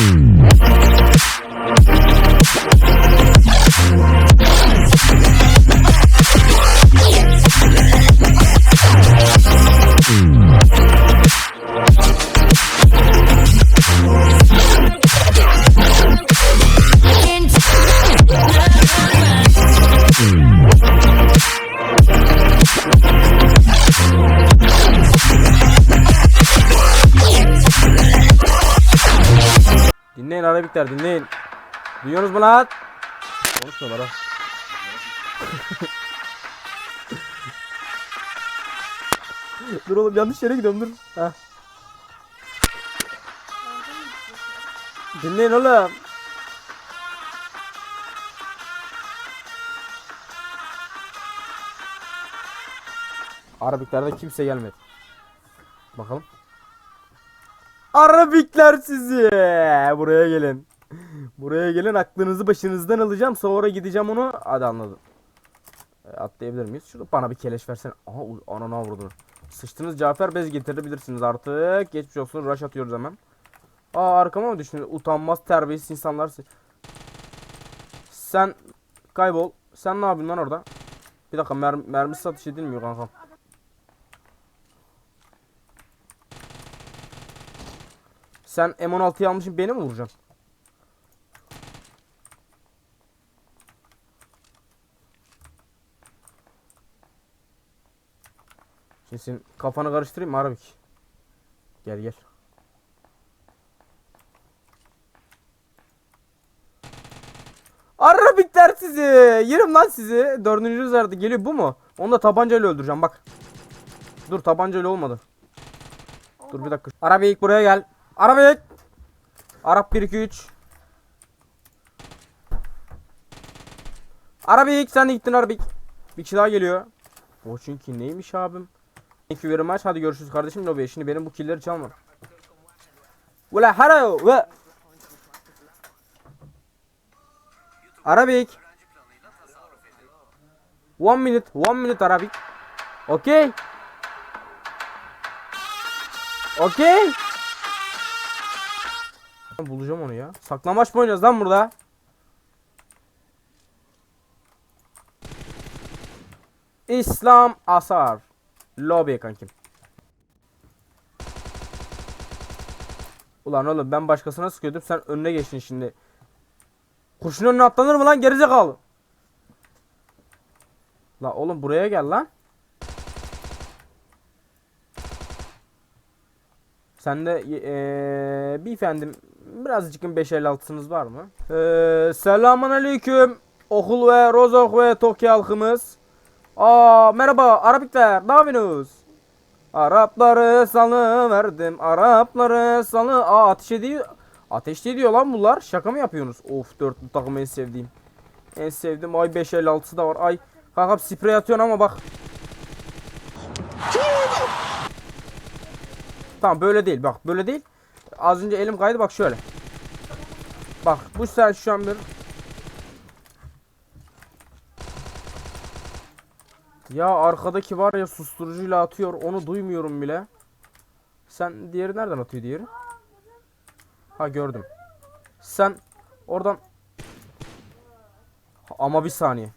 Mm. Arabikler dinleyin. Duyuyorsunuz mu lan? Konuşmuyorlar ha. dur oğlum yanlış yere gidiyorum dur. Ha. Dinleyin oğlum. Arabiklerde kimse gelmedi. Bakalım. Arabikler sizi. Buraya gelin. Buraya gelin aklınızı başınızdan alacağım sonra gideceğim onu. Hadi anladım. E, atlayabilir miyiz? Şurada bana bir keleş versene. Aha anana vurdu. Sıçtınız Cafer bez getirebilirsiniz artık. Geçmiş olsun rush atıyoruz hemen. Aa arkama mı düştün? Utanmaz terbiyesiz insanlar. Sen kaybol. Sen ne yapıyorsun lan orada? Bir dakika mer mermi satış edilmiyor kankam. Sen M16'yı almışsın beni mi vuracaksın? Senin kafanı karıştırayım mı Arabik? Gel gel. Arabikler sizi. Yerim lan sizi. Dördüncü üzerde geliyor bu mu? Onu da tabancayla öldüreceğim bak. Dur tabancayla olmadı. Dur bir dakika. Arabik buraya gel. Arabik. Arap 1 2 3. Arabik sen de gittin Arabik. Bir kişi daha geliyor. O çünkü neymiş abim? Thank you very much. Hadi görüşürüz kardeşim lobiye. Şimdi benim bu killleri çalma. Ula haro ve Arabik. One minute, one minute Arabik. Okay. Okay. Bulacağım onu ya. Saklambaç mı oynuyoruz lan burada? İslam Asar. Lobby kankim. Ulan oğlum ben başkasına sıkıyordum sen önüne geçtin şimdi. Kurşun önüne atlanır mı lan gerizekalı? La oğlum buraya gel lan. Sen de eee bir efendim birazcık 556'sınız var mı? Eee selamun aleyküm. Okul ve Rozok ve Tokyo halkımız. Aa merhaba Arabikler ne yapıyorsunuz? Arapları salı verdim. Arapları salı. Aa ateş ediyor. Ateş ediyor lan bunlar. Şaka mı yapıyorsunuz? Of dörtlü takım en sevdiğim. En sevdiğim ay 556'sı da var. Ay kanka sprey atıyorsun ama bak. Tamam böyle değil bak böyle değil. Az önce elim kaydı bak şöyle. Bak bu sen şu an bir Ya arkadaki var ya susturucuyla atıyor onu duymuyorum bile. Sen diğeri nereden atıyor diğeri? Ha gördüm. Sen oradan ama bir saniye.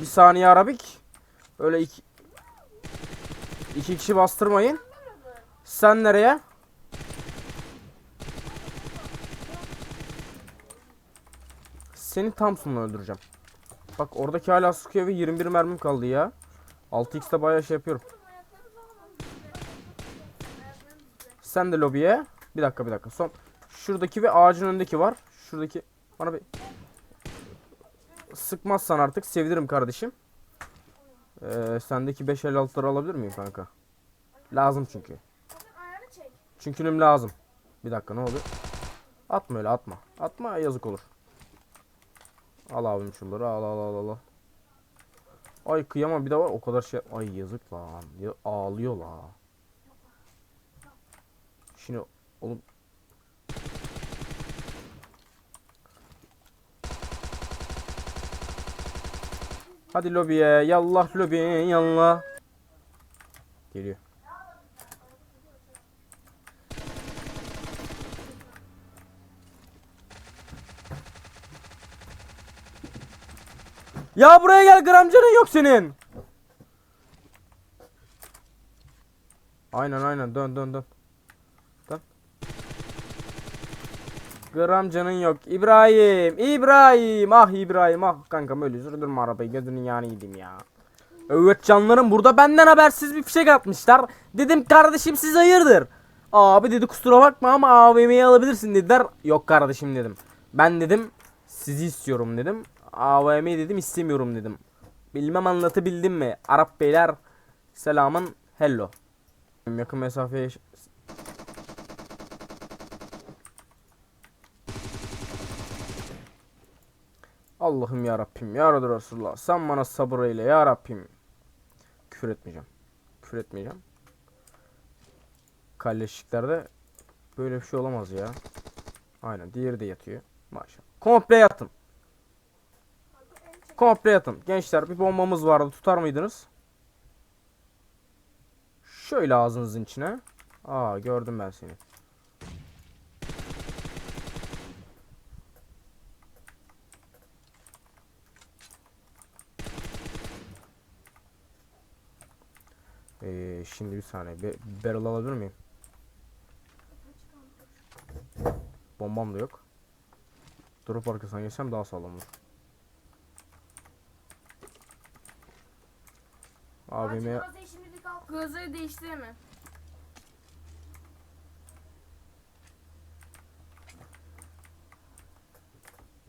Bir saniye Arabik. Öyle iki iki kişi bastırmayın. Sen nereye? Seni Thompson'la öldüreceğim. Bak oradaki hala sıkıyor ve 21 mermim kaldı ya. 6x'te bayağı şey yapıyorum. Sen de lobiye. Bir dakika bir dakika. Son şuradaki ve ağacın önündeki var. Şuradaki bana bir sıkmazsan artık sevinirim kardeşim. Ee, sendeki 556'ları alabilir miyim kanka? Lazım çünkü. Çünkü lazım. Bir dakika ne oldu? Atma öyle atma. Atma yazık olur. Al abim şunları al al al al. Ay kıyamam bir de var o kadar şey. Ay yazık lan. Ya, ağlıyor la. Şimdi oğlum. Hadi lobiye. Yallah lobiye. Yallah. Geliyor. Ya buraya gel gramcanın yok senin. Aynen aynen dön dön dön. Gram canın yok. İbrahim. İbrahim. Ah İbrahim. Ah kankam öyle sürdürme arabayı. Gözünün yanı yedim ya. Evet canlarım burada benden habersiz bir fişek atmışlar. Dedim kardeşim siz hayırdır? Abi dedi kusura bakma ama AVM'yi alabilirsin dediler. Yok kardeşim dedim. Ben dedim sizi istiyorum dedim. AVM dedim istemiyorum dedim. Bilmem anlatabildim mi? Arap beyler selamın hello. Yakın mesafeye Allah'ım ya Rabbim ya Resulullah sen bana sabır eyle ya Rabbim. Küfür etmeyeceğim. Küfür etmeyeceğim. Kalleşliklerde böyle bir şey olamaz ya. Aynen diğeri de yatıyor. Maşallah. Komple yatın. Komple yatın. Gençler bir bombamız vardı tutar mıydınız? Şöyle ağzınızın içine. Aa gördüm ben seni. Ee, şimdi bir saniye. Be barrel alabilir miyim? Bombam da yok. Drop arkasına geçsem daha sağlam olur. Al. Gazayı değiştireme.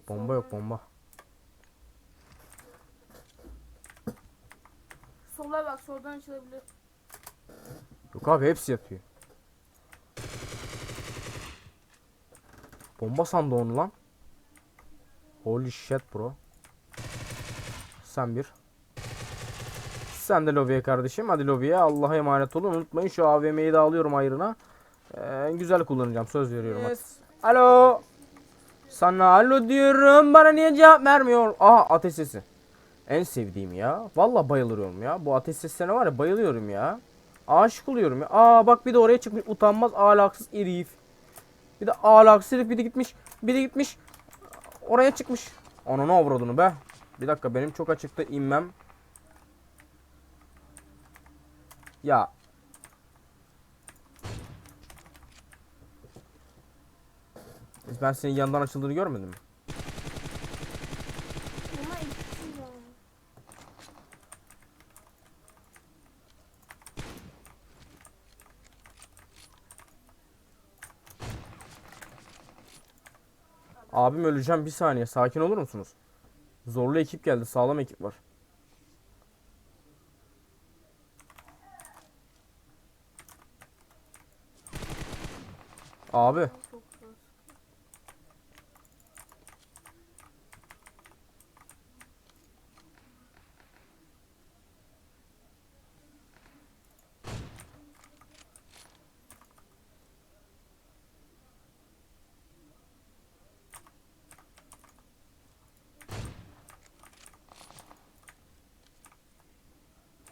bomba yok bomba. Bak soldan açılabilir. Yok abi hepsi yatıyor. Bomba sandı onu lan. Holy shit bro. Sen bir. Sen de lobiye kardeşim. Hadi lobiye. Allah'a emanet olun. Unutmayın şu AVM'yi de alıyorum ayrına. Ee, güzel kullanacağım. Söz veriyorum. hadi. Alo. Sana alo diyorum. Bana niye cevap vermiyor? Aha ateş sesi. En sevdiğim ya. Vallahi bayılıyorum ya. Bu ateş seslerine var ya bayılıyorum ya. Aşık oluyorum ya. Aa bak bir de oraya çıkmış utanmaz ahlaksız herif. Bir de ahlaksız herif bir de gitmiş. Bir de gitmiş. Oraya çıkmış. Ananı avradını be. Bir dakika benim çok açıkta inmem. Ya. Ben senin yandan açıldığını görmedim mi? Ama ikisi ya. Abim öleceğim bir saniye sakin olur musunuz? Zorlu ekip geldi sağlam ekip var. Abi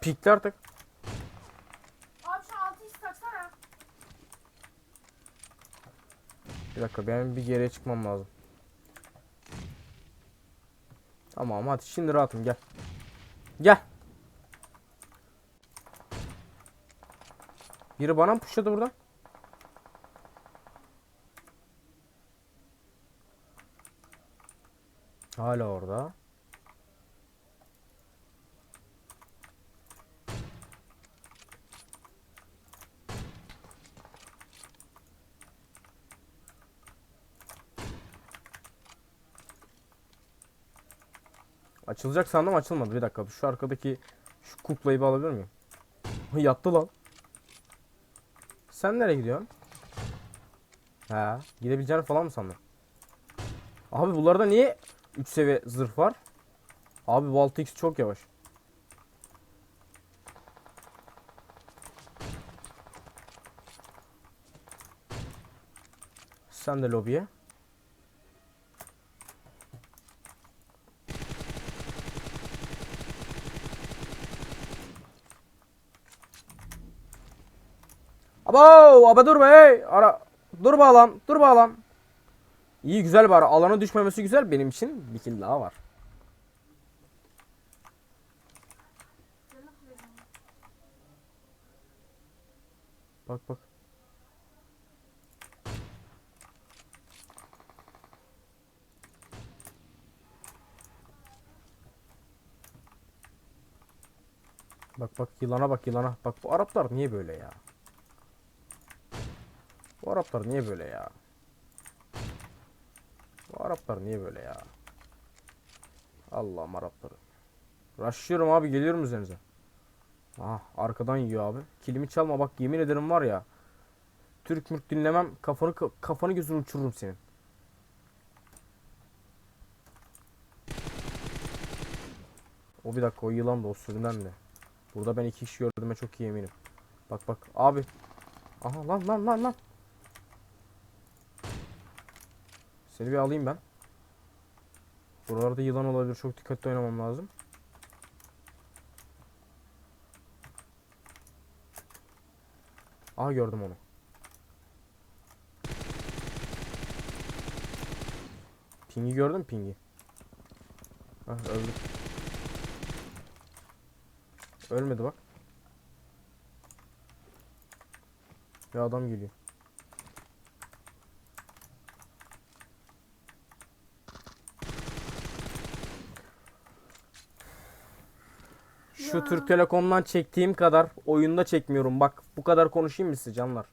Pikti artık. Abi şu altı iş taksana. Bir dakika benim bir geriye çıkmam lazım. Tamam hadi şimdi rahatım gel. Gel. Biri bana mı pushladı buradan? Hala orada. Açılacak sandım açılmadı. Bir dakika şu arkadaki şu kuklayı bir alabilir miyim? Yattı lan. Sen nereye gidiyorsun? Ha, gidebileceğini falan mı sandın? Abi bunlarda niye 3 seviye zırh var? Abi bu 6x çok yavaş. Sen de lobiye. Abo aba durma hey. Ara. Dur bağlam. Dur bağlam. İyi güzel bari. Alana düşmemesi güzel. Benim için bir kill daha var. Bak bak. Bak bak yılana bak yılana. Bak bu Araplar niye böyle ya? Bu Araplar niye böyle ya? Bu Araplar niye böyle ya? Allah'ım Arapları. Rushlıyorum abi geliyorum üzerinize. Ah arkadan yiyor abi. Kilimi çalma bak yemin ederim var ya. Türk mürk dinlemem kafanı kafanı gözünü uçururum senin. O bir dakika o yılan da o sürünen de. Burada ben iki kişi gördüğüme çok iyi eminim. Bak bak abi. Aha lan lan lan lan. Seni bir alayım ben. Buralarda yılan olabilir. Çok dikkatli oynamam lazım. Aha gördüm onu. Pingi gördün mü pingi? Hah öldü. Ölmedi bak. Bir adam geliyor. Şu Ya. Türk Telekom'dan çektiğim kadar oyunda çekmiyorum. Bak bu kadar konuşayım mı size canlar?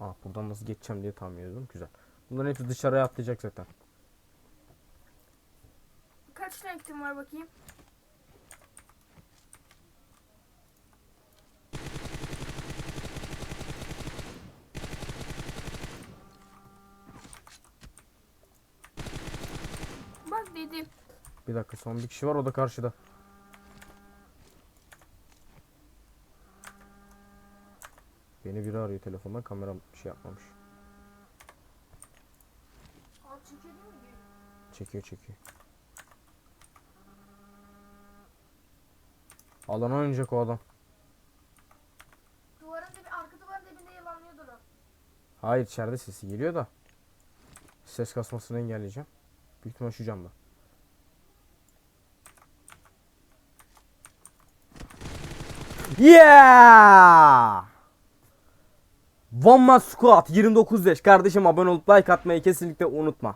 Aa buradan nasıl geçeceğim diye tahmin ediyordum. Güzel. Bunların hepsi dışarıya atlayacak zaten. Kaç renktim var bakayım? Bak dedim. Bir dakika son bir kişi var o da karşıda. Beni biri arıyor telefondan kameram bir şey yapmamış. Çekiyor çekiyor. Alana oynayacak o adam. Duvarın dibi, arka duvarın dibinde yılanlıyordur o. Hayır içeride sesi geliyor da. Ses kasmasını engelleyeceğim. Büyük ihtimal şu camda. Yeah! One Man Squad 29 yaş. Kardeşim abone olup like atmayı kesinlikle unutma.